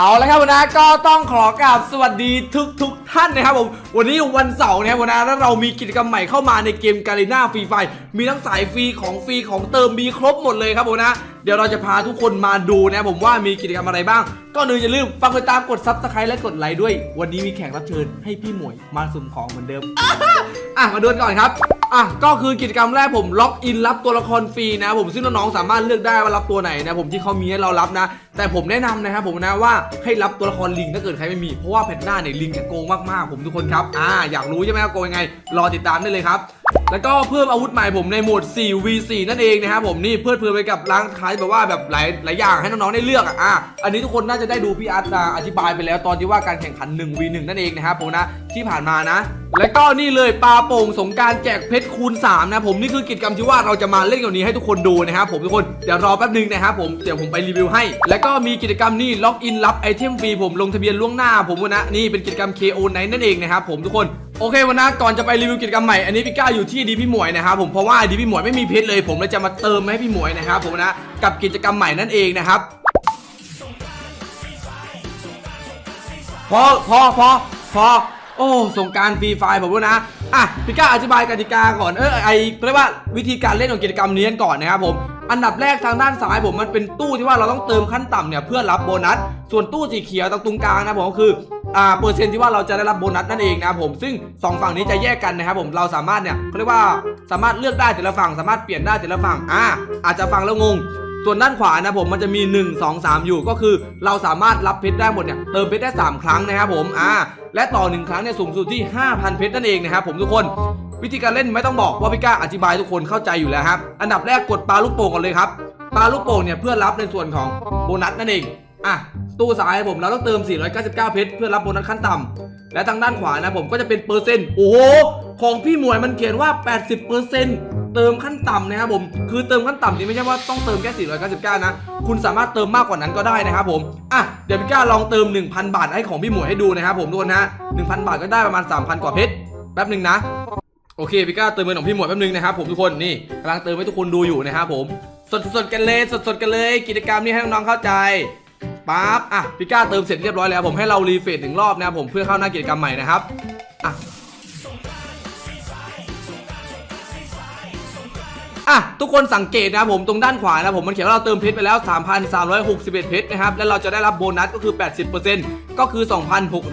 เอาละครับวันนี้ก็ต้องขอกราบสวัสดีทุกทุกๆท่านนะครับผม วันนี้วันเสาร์นะครับวันนี้แล้วเรามีกิจกรรมใหม่เข้ามาในเกมกาลิน่าฟรีไฟ มีทั้งสายฟรีของฟรีของเติมมีครบหมดเลยครับผมนะ เดี๋ยวเราจะพาทุกคนมาดูนะผมว่ามีกิจกรรมอะไรบ้างก็นึงอย่าลืมฝากกดตามกดซับสไครต์และกดไลค์ด้วย วันนี้มีแขกรับเชิญให้พี่หมวยมาสุ่มของเหมือนเดิม อะมาดูกันก่อนครับอะก็คือกิจกรรมแรกผมล็อกอินรับตัวละครฟรีนะผมซึ่งน้องๆสามารถเลือกได้ว่ารับตัวไหนนะผมที่เขามีให้เรารับนะ แต่ผมแนะนำนะครับผมนะว่าให้รับตัวละครลิงถ้าเกิดใครไม่มีเพราะว่าแพทหน้าเนี่ยลิงจะโกงมากๆผมทุกคนครับอ่าอยากรู้ใช่ไหมว่าโกงยังไงรอติดตามได้เลยครับ แล้วก็เพิ่มอาวุธใหม่ผมในโหมด 4v4 นั่นเองนะครับผมนี่เพื่อเพลินไปกับร้านค้าแบบว่าแบบหลายหลายอย่างให้น้องๆได้เลือกอะอะอันนี้ทุกคนน่าจะได้ดูพี่อาร์ตอ่าอธิบายไปแล้วตอนที่ว่าการแข่งขัน 1v1 นั่นเองนะครับผมนะที่ผ่านมานะ และก็นี่เลยปลาโป่งสงการแจกเพชรคูณ3นะผมนี่คือกิจกรรมที่ว่าเราจะมาเล่นกับนี้ให้ทุกคนดูนะครับผมทุกคนเดี๋ยวรอแป๊บนึงนะครับผมเดี๋ยวผมไปรีวิวให้ แล้วก็มีกิจกรรมนี่ล็อกอินรับไอเทมฟรีผมลงทะเบียนล่วงหน้าผมนะนี่เป็นกิจกรรม KO ไนนั่นเองนะครับผมทุกคน โอเควันนะก่อนจะไปรีวิวกิจกรรมใหม่อันนี้พี่ก้าอยู่ที่ดีพี่หมวยนะครับผมเพราะว่าดีพี่หมวยไม่มีเพชรเลย ผมเลยจะมาเติมให้พี่หมวยนะครับผมนะกับกิจกรรมใหม่นั่นเองนะครับพอพอพอพอโอ้สงการฟรีไฟล์ผมรู้นะอะพี่ก้าอธิบายกติกาก่อนเออไอเรียกว่าวิธีการเล่นของกิจกรรมนี้กันก่อนนะครับผมอันดับแรกทางด้านซ้ายผมมันเป็นตู้ที่ว่าเราต้องเติมขั้นต่ำเนี่ยเพื่อรับโบนัส ส่วนตู้สีเขียวตรงตรงกลางนะผมก็คือ อ่าเปอร์เซ็นต์ที่ว่าเราจะได้รับโบนัสนั่นเองนะครับผมซึ่งสองฝั่งนี้จะแยกกันนะครับผมเราสามารถเนี่ยเขาเรียกว่าสามารถเลือกได้แต่ละฝั่ง สามารถเปลี่ยนได้แต่ละฝั่งอ่าอาจจะฟังแล้วงงส่วนด้านขวานะผมมันจะมี 1 2 3 อยู่ก็คือ เราสามารถรับเพชรได้หมดเนี่ยเติมเพชรได้ 3 ครั้งนะครับผมอ่าและต่อ 1 ครั้งเนี่ยสูงสุดที่ 5,000 เพชรนั่นเองนะครับผมทุกคนวิธีการเล่นไม่ต้องบอกว่าพี่ก้าอธิบายทุกคนเข้าใจอยู่แล้วครับอันดับแรกกดปลาลูกโป่งก่อนเลยครับปลาลูกโป่งเนี่ยเพื่อรับในส่วนของโบนัสนั่นเองอะ ตู้ซ้ายผมเราต้องเติม 499 เพชรเพื่อรับโบนัสขั้นต่ำและทางด้านขวานะผมก็จะเป็นเปอร์เซ็นต์โอ้โหของพี่หมวยมันเขียนว่า 80%เติมขั้นต่ำนะครับผม คือเติมขั้นต่ำนี่ไม่ใช่ว่าต้องเติมแค่ 499 นะ คุณสามารถเติมมากกว่านั้นก็ได้นะครับผม อะ เดี๋ยวพี่ก้าลองเติม 1,000 บาทให้ของพี่หมวยให้ดูนะครับผมทุกคนนะ1,000 บาทก็ได้ประมาณ 3,000 กว่าเพชร แป๊บหนึ่งนะ โอเคพี่ก้าเติมเงินของพี่หมวยแป๊บนึงนะครับผมทุกคน นี่กำลังเติมให้ทุกคนดูอยู่นะครับผม สดๆกันเลย สดสดๆกันเลย กิจกรรมนี้ให้น้องๆเข้าใจ ปั๊บอะพี่ก้าเติมเสร็จเรียบร้อยแล้ว ผมให้เรารีเฟรชหนึ่งรอบนะครับผมเพื่อเข้าหน้ากิจกรรมใหม่นะครับอะอะทุกคนสังเกตนะครับผมตรงด้านขวานะผมมันเขียนว่าเราเติมเพชรไปแล้ว 3,361 เพชรนะครับและเราจะได้รับโบนัสก็คือ 80%ก็คือ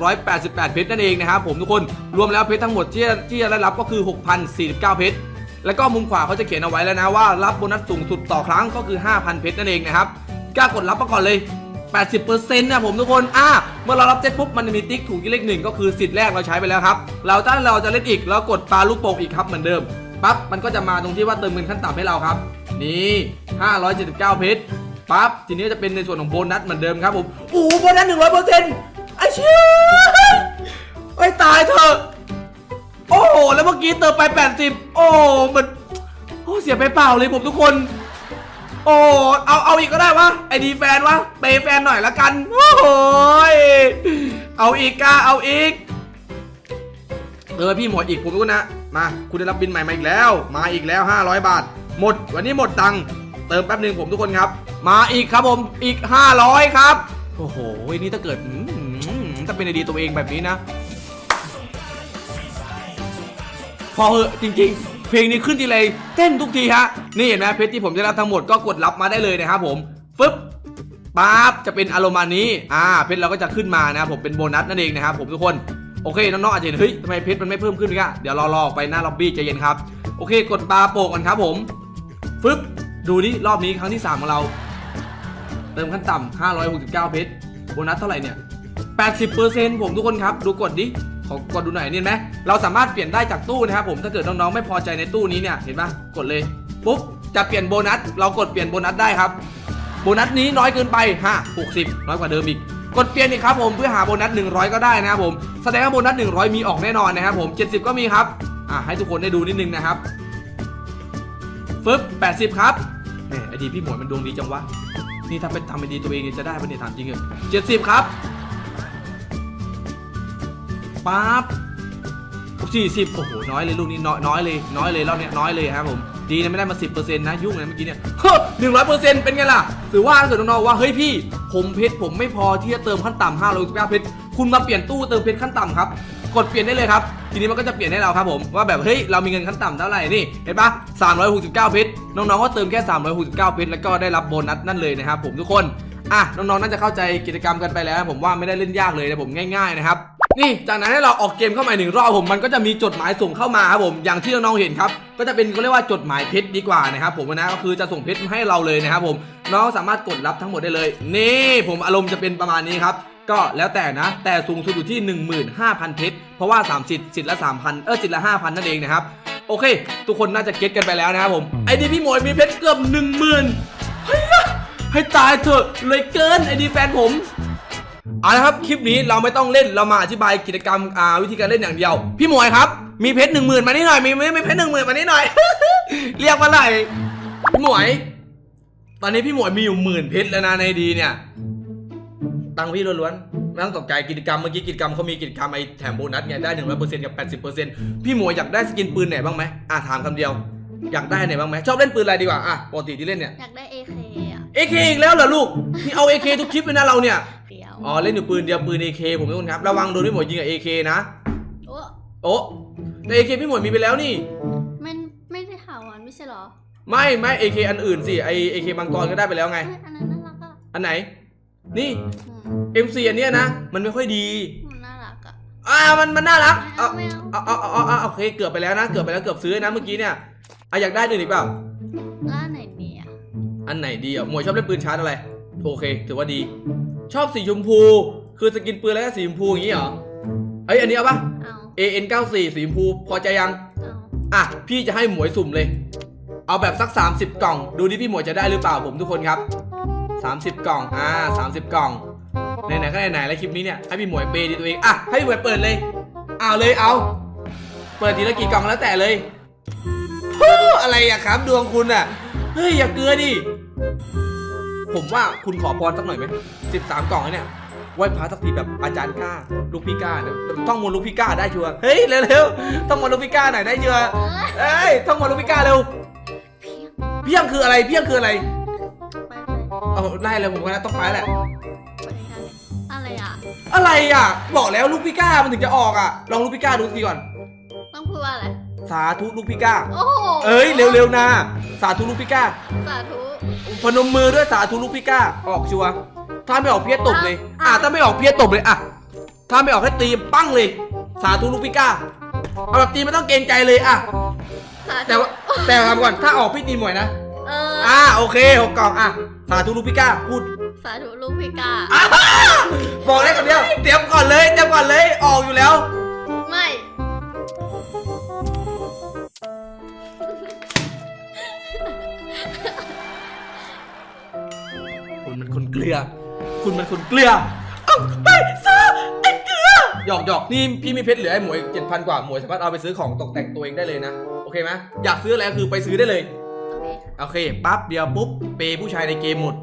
2,688 เพชรนั่นเองนะครับผมทุกคนรวมแล้วเพชรทั้งหมดที่ที่จะได้รับก็คือ 6,049 เพชรแล้วก็มุมขวาเขาจะเขียนเอาไว้แล้วนะว่ารับโบนัสสูงสุดต่อครั้งก็คือ 5,000 เพชรนั่นเองนะครับกล้ากดรับมาก่อนเลย 80%นะผมทุกคนอ่าเมื่อเรารับเจ็ตปุ๊บมันจะมีติ๊กถูกที่เลขหนึ่งก็คือสิทธิ์แรกเราใช้ไปแล้วครับเราถ้าเราจะเล่นอีกเรากดปลาลูกโป่งอีกครับเหมือนเดิมปั๊บมันก็จะมาตรงที่ว่าเติมเงินขั้นต่ำให้เราครับ นี่579เพชรปั๊บทีนี้จะเป็นในส่วนของโบนัสเหมือนเดิมครับผมโอ้โหโบนัส100%ไอ้เชี่ยไอ้ตายเถอะโอ้โหแล้วเมื่อกี้เติมไป 80 โอ้มันโอ้เสียไปเปล่าเลยผมทุกคน โอ้เอาเอาอีกก็ได้วะไอดีแฟนวะเปย์แฟนหน่อยละกันโอ้โหยเอาอีกกาเอาอีกเออพี่หมดอีกผมรู้นะมา คุณได้รับบินใหม่มาอีกแล้ว มาอีกแล้ว 500 บาท หมด วันนี้หมดตังค์เติมแป๊บหนึ่งผมทุกคนครับ มาอีกครับผมอีก 500 ครับโอ้โหนี่ถ้าเกิดถ้าเป็นไอดีตัวเองแบบนี้นะ พอเหอะจริง ๆ เพลงนี้ขึ้นทีไรเต้นทุกทีฮะ นี่เห็นไหมเพชรที่ผมจะรับทั้งหมดก็กดรับมาได้เลยนะครับผมฟึบปั๊บจะเป็นอารมณ์นี้ อ่า เพชรเราก็จะขึ้นมานะครับผมเป็นโบนัสนั่นเองนะครับผมทุกคน โอเค น้องๆอาจจะเห็นเฮ้ยทำไมเพชรมันไม่เพิ่มขึ้นอีกะเดี๋ยวรอรอไปหน้าล็อบบี้ใจเย็นครับ โอเค กดปลาโป่งกันครับผม ฟึบดูดิรอบนี้ครั้งที่ 3 ของเรา เติมขั้นต่ำ569 เพชร โบนัสเท่าไหร่เนี่ย 80%ผมทุกคนครับ ดูกดดิ ขอกดดูหน่อยนี่ไหมเราสามารถเปลี่ยนได้จากตู้นะครับผมถ้าเกิดน้องๆไม่พอใจในตู้นี้เนี่ยเห็นปะกดเลยปุ๊บจะเปลี่ยนโบนัส เรากดเปลี่ยนโบนัสได้ครับ โบนัสนี้น้อยเกินไปฮะ60 น้อยกว่าเดิมอีก กดเปลี่ยนอีกครับผมเพื่อหาโบนัส 100 ก็ได้นะครับผมแสดงว่าโบนัส 100 มีออกแน่นอนนะครับผม 70 ก็มีครับอะให้ทุกคนได้ดูนิดนึงนะครับฟึบ80 ครับแหมไอดีพี่หมวยมันดวงดีจังวะนี่ถ้าเป็นทำไอดีตัวเองจะได้ปะเนี่ยถามจริงเหรอ70 ครับ ปั๊บสี่สิบโอ้โห น้อยเลยลูกนี้น้อยน้อยเลย น้อยเลยรอบเนี้ยน้อยเลยครับผม ดีนะไม่ได้มา10%นะ ยุ่งนะเมื่อกี้เนี่ยเฮ้หนึ่งร้อยเปอร์เซ็นต์เป็นไงล่ะถือว่าถ้าเกิดน้องๆว่า เฮ้ยพี่ ผมเพชรผมไม่พอที่จะเติมขั้นต่ำห้าร้อยสิบเพชร คุณมาเปลี่ยนตู้เติมเพชรขั้นต่ำครับ กดเปลี่ยนได้เลยครับ ทีนี้มันก็จะเปลี่ยนให้เราครับผม ว่าแบบ เฮ้ย เรามีเงินขั้นต่ำเท่าไหร่ นี่ เห็นปะ369เพชร น้องๆก็เติมแค่369เพชร แล้วก็ได้รับโบนัสนั่นเลยนะครับผมทุกคน อะ น้องๆ น่าจะเข้าใจกิจกรรมกันไปแล้ว ผมว่าไม่ได้เล่นยากเลยนะผมง่าย ๆ นะครับ นี่จากนั้นให้เราออกเกมเข้ามาหนึ่งรอบผมมันก็จะมีจดหมายส่งเข้ามาครับผมอย่างที่น้องๆเห็นครับก็จะเป็นเขาเรียกว่าจดหมายเพชรดีกว่านะครับผมนะก็คือจะส่งเพชรให้เราเลยนะครับผมน้องสามารถกดรับทั้งหมดได้เลย นี่ผมอารมณ์จะเป็นประมาณนี้ครับก็แล้วแต่นะ แต่สูงสุดอยู่ที่ 15,000 เพชรเพราะว่า3สิทธิ์สิทธิ์ละ3,000 เออสิทธิ์ละ 5,000 นั่นเองนะครับ โอเค ทุกคนน่าจะเก็ตกันไปแล้วนะครับผม ไอดีพี่หมวยมีเพชรเกือบ 10,000เฮ้ยนให้ตายเถอะเลยเกินไอดีแฟนผม เอาละครับคลิปนี้เราไม่ต้องเล่นเรามาอธิบายกิจกรรมอ่าวิธีการเล่นอย่างเดียว พี่หมวยครับ มีเพชรหนึ่งหมื่นมานี่หน่อยมีมีมีเพชรหนึ่งหมื่นมานี่หน่อย เรียกมาไหร่พี่หมวย ตอนนี้พี่หมวยมีอยู่หมื่นเพชรแล้วนะในดีเนี่ยตังค์พี่ล้วนๆไม่ต้องตกใจกิจกรรมเมื่อกี้กิจกรรมเขามีกิจกรรมไอ้แถมโบนัสไงได้หนึ่งร้อยเปอร์เซ็นต์กับแปดสิบเปอร์เซ็นต์พี่หมวยอยากได้สกินปืนไหนบ้างไหมอะถามคำเดียว อยากได้ไหนบ้างไหมชอบเล่นปืนอะไรดีกว่าอะปกติที่เล่นเนี่ยอยากได้ AK อะ AK อีกแล้วเหรอลูกนี่เอา AK ทุกคลิปเลยนะเราเนี่ยเดียว อ๋อเล่นอยู่ปืนเดียวปืน AK ผมทุกคนครับ ระวังโดนพี่หมวยยิงกับ AK นะ โอ้โอ้แต่ AK พี่หมวยมีไปแล้วนี่ มันไม่ได้ข่าวอะไม่ใช่เหรอไม่ไม่ AK อันอื่นสิไอ AK มังกรก็ได้ไปแล้วไงเฮ้ยอันนั้นน่ารักอะอันไหน นี่ อืม MC อันเนี้ยนะ มันไม่ค่อยดีมันน่ารักอะอ่ามันมันน่ารักไม่เอาไม่เอาเอาเอาเอาเอาเอาโอเคเกือบไปแล้วนะ เกือบไปแล้วเกือบซื้อนะเมื่อกี้เนี่ยอะอยากได้หนึ่งอีกเปล่าร้านไหนดีอะอันไหนดีอะหมวยชอบเล่นปืนชาร์จอะไร โอเค ถือว่าดี ชอบสีชมพู คือสกินปืนแล้วก็สีชมพูอย่างนี้เหรอเอ้ยอันนี้เอาปะ เอา AN 94 สีชมพูพอใจยัง เอาอะ พี่จะให้หมวยสุ่มเลย เอาแบบสัก 30 กล่อง ดูดิพี่หมวยจะได้หรือเปล่าผมทุกคนครับ 30 กล่อง อ่า 30 กล่อง ไหนๆก็ไหนๆแล้วคลิปนี้เนี่ยให้พี่หมวยเปย์ดีตัวเอง อะ ให้พี่หมวยเปิดเลย เอาเลยเอา เปิดทีละกี่กล่องแล้วแต่เลยฮู้อะไรอะครับดวงคุณอะเฮ้ยอย่าเกลือดิ ผมว่าคุณขอพรสักหน่อยไหมสิบสามกล่องแล้วเนี่ยไหว้พระสักทีแบบอาจารย์กล้า ลูกพี่กล้าเนี่ยต้องมนต์ลูกพี่กล้าได้ชัวร์เฮ้ยเร็วๆต้องมนต์ลูกพี่กล้าหน่อยได้ชัวร์เอ้ยเอ้ยต้องมนต์ลูกพี่กล้าเร็วเพียงเพียงคืออะไรเพียงคืออะไรไปไปเอาไล่เลยผมว่านะต้องไปแหละไปกันอะไรอะอะไรอะ บอกแล้วลูกพี่กล้ามันถึงจะออกอะลองลูกพี่กล้าดูสิก่อนต้องพูดว่าอะไรสาธุลูกพี่กล้าโอ้โหเอ้ยเร็วๆนะสาธุลูกพี่กล้าสาธุ พนมมือด้วยสาธุลูกพี่ก้า ออกชัวร์ถ้าไม่ออกเพี้ยตบเลยอะอะถ้าไม่ออกเพี้ยตบเลยอะถ้าไม่ออกให้ตีปั้งเลย สาธุลูกพี่ก้า เอาแบบตีไม่ต้องเกรงใจเลยอะสาธุแต่ว่าแต่ทำก่อน ถ้าออกพี่ตีหมวยนะ เอออะโอเคหกกล่องอะ สาธุลูกพี่ก้าพูด สาธุลูกพิกาอะบอกเลยกันเดียว เตรียมก่อนเลย เตรียมก่อนเลย ออกอยู่แล้ว ลือ คุณมันคนเกลือเอ้าไปซะไอ้เกลือหยอกหยอกนี่พี่มีเพชรเหลือไอ้หมวยเจ็ดพันกว่าหมวยสามารถเอาไปซื้อของตกแต่งตัวเองได้เลยนะ โอเคไหมอยากซื้ออะไรคือไปซื้อได้เลย โอเคค่ะโอเคปั๊บเดียวปุ๊บเปย์ผู้ชายในเกมหมด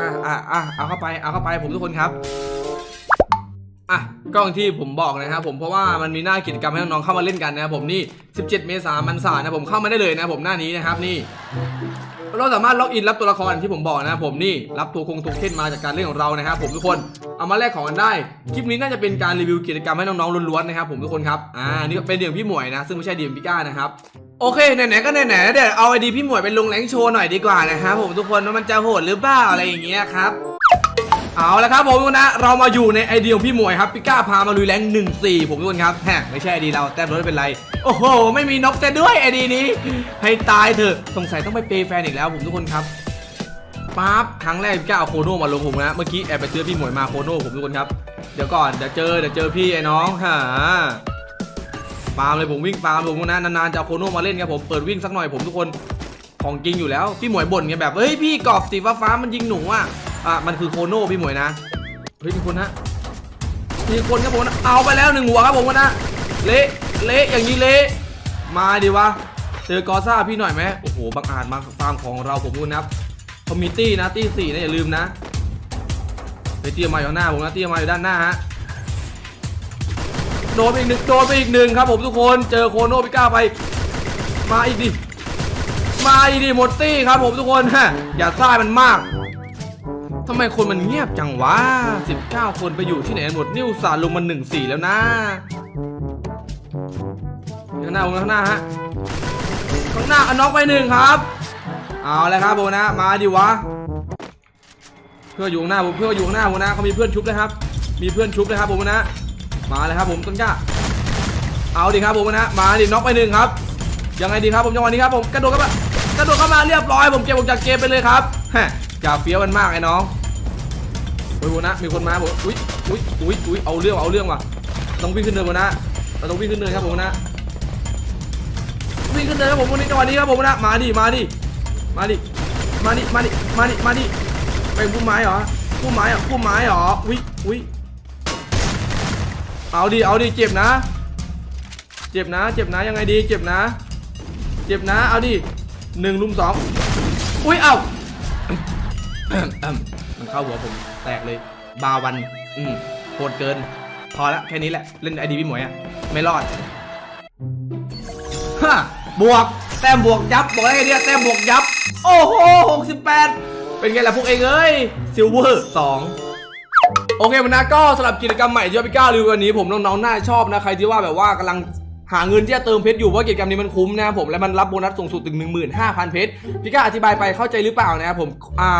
อะอะอะเอาเข้าไปเอาเข้าไปผมทุกคนครับ อะก็อย่างที่ผมบอกนะครับผมเพราะว่ามันมีหน้ากิจกรรมให้น้องๆเข้ามาเล่นกันนะครับผมนี่ 17 เมษายนมันสานะผมเข้ามาได้เลยนะผมหน้านี้นะครับนี่ เราสามารถล็อกอินรับตัวละครที่ผมบอกนะผมนี่รับตัวคงตัวเข่นมาจากการเล่นของเรานะครับผมทุกคนเอามาแลกของกันได้ คลิปนี้น่าจะเป็นการรีวิวกิจกรรมให้น้องๆล้วนๆนะครับผมทุกคนครับอ่านี่เป็นเดี่ยวพี่หมวยนะซึ่งไม่ใช่เดี่ยวพี่ก้านะครับโอเคไหนๆก็ไหนๆเดี๋ยวเอาไอดีพี่หมวยไปลงแรงโชว์หน่อยดีกว่านะครับผมทุกคนว่ามันจะโหดหรือเปล่าอะไรอย่างเงี้ยครับเอาละครับผมทุกคนนะเรามาอยู่ในไอเดียของพี่หมวยครับพี่ก้าพามาลุยแรงหนึ่งสี่ผมทุกคนครับแฮะไม่ใช่ไอดีเราแต้มรถไม่เป็นไร โอ้โห ไม่มีนกแต่ด้วยไอดีนี้ ให้ตายเถอะ สงสัยต้องไปเปย์แฟนอีกแล้วผมทุกคนครับปั๊บครั้งแรกพี่ก้าเอาโคโน่มาลงผมนะเมื่อกี้แอบไปซื้อพี่หมวยมาโคโน่ผมทุกคนครับ เดี๋ยวก่อนเดี๋ยวเจอเดี๋ยวเจอพี่ไอ้น้องฮะฟาร์มเลยผมวิ่งฟาร์มผมนะนานๆจะเอาโคโน่มาเล่นครับผมเปิดวิ่งสักหน่อยผมทุกคนของจริงอยู่แล้วพี่หมวยบ่นไงแบบเฮ้ยพี่กรอบสีฟ้าฟ้ามันยิงหนูอะอะมันคือโคโน่พี่หมวยนะเฮ้ยมีคนฮะมีคนครับผมเอาไปแล้วหนึ่งหัวครับผมนะเละ เละอย่างนี้เละมาดิวะเจอกอซ่าพี่หน่อยไหมโอ้โหบังอาจมาฟาร์มของเราผมคุณนะครับคอมมิตี้นะตี้สี่นะอย่าลืมนะไปเตี้ยมาอยู่ข้าหน้าผมนะเตี้ยมาอยู่ด้านหน้าฮะโดนไปอีกหนึ่งโดนไปอีกหนึ่งครับผมทุกคนเจอโคโน่พี่ก้าไป มาอีกดิมาอีกดิหมดตี้ครับผมทุกคนฮะอย่าซ่ามันมากทำไมคนมันเงียบจังวะ19 คนไปอยู่ที่ไหนหมด นิวสารลงมา1 4 แล้วนะ ข้างหน้าผมข้างหน้าฮะข้างหน้าอน็อกไปหนึ่งครับ เอาเลยครับผมนะ มาดิวะ เพื่ออยู่ข้างหน้าผมเพื่ออยู่ข้างหน้าผมนะเขามีเพื่อนชุบนะครับ มีเพื่อนชุบนะครับผมนะ มาเลยครับผมต้นกล้า เอาดิครับผมนะ มาดิน็อกไปหนึ่งครับ ยังไงดีครับผมจังหวะนี้ครับผมกระโดดเข้ามากระโดดเข้ามาเรียบร้อย ผมเก็บออกจากเกมไปเลยครับฮะอย่าเฟี้ยวมันมากไอ้น้องโอ้โบนะมีคนมาผมอุ้ยอุ้ยอุ้ยอุ้ยเอาเรื่องเอาเรื่องว่ะต้องวิ่งขึ้นเนินโบนะ เราต้องวิ่งขึ้นเนินครับผมนะวิ่งขึ้นเนินครับผมวันนี้จังหวะนี้ครับผมนะมาดิมาดิมาดิมาดิมาดิมาดิมาดิเป็นผู้ไม้เหรอผู้ไม้เหรอผู้ไม้เหรออุ้ยอุ้ยเอาดิเอาดิเจ็บนะ เจ็บนะเจ็บนะยังไงดีเจ็บนะ เจ็บนะเอาดิหนึ่งลุมสองอุ้ยเอามันเข้าหัวผมแตกเลยบาวันอืมโหดเกิน พอละแค่นี้แหละ เล่นไอดีพี่หมวยอะไม่รอดฮะบวก แต้มบวกยับบอกได้ไงเนี่ยแต้มบวกยับ โอ้โหหกสิบแปดเป็นไงล่ะพวกเองเอ้ยซิลเวอร์สองโอเควันนี้ก็สำหรับกิจกรรมใหม่ที่พี่ก้าวรีวิววันนี้ผมน้องๆน่าชอบนะใครที่ว่าแบบว่ากำลัง หาเงินที่จะเติมเพชรอยู่เพราะกิจกรรมนี้มันคุ้มนะครับผมและมันรับโบนัสสูงสุดถึง 15,000 เพชรพี่ก้าอธิบายไปเข้าใจหรือเปล่านะครับผมอ่า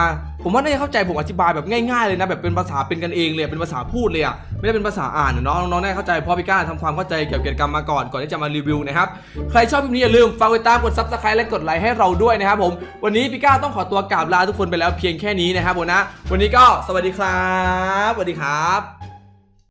ผมว่าน่าจะเข้าใจผมอธิบายแบบง่ายๆเลยนะแบบเป็นภาษาเป็นกันเองเลยเป็นภาษาพูดเลยอะไม่ได้เป็นภาษาอ่านนะน้องน้องๆน่าจะเข้าใจเพราะพี่ก้าทำความเข้าใจเกี่ยวกับกิจกรรมมาก่อนก่อนที่จะมารีวิวนะครับใครชอบคลิปนี้อย่าลืมฝากกดติดตามกดซับสไครต์และกดไลค์ให้เราด้วยนะครับผมวันนี้พี่ก้าต้องขอตัวกราบลาทุกคนไปแล้วเพียงแค่นี้นะครับผมนะวันนี้ก็สวัสดีครับสวัสดีครับ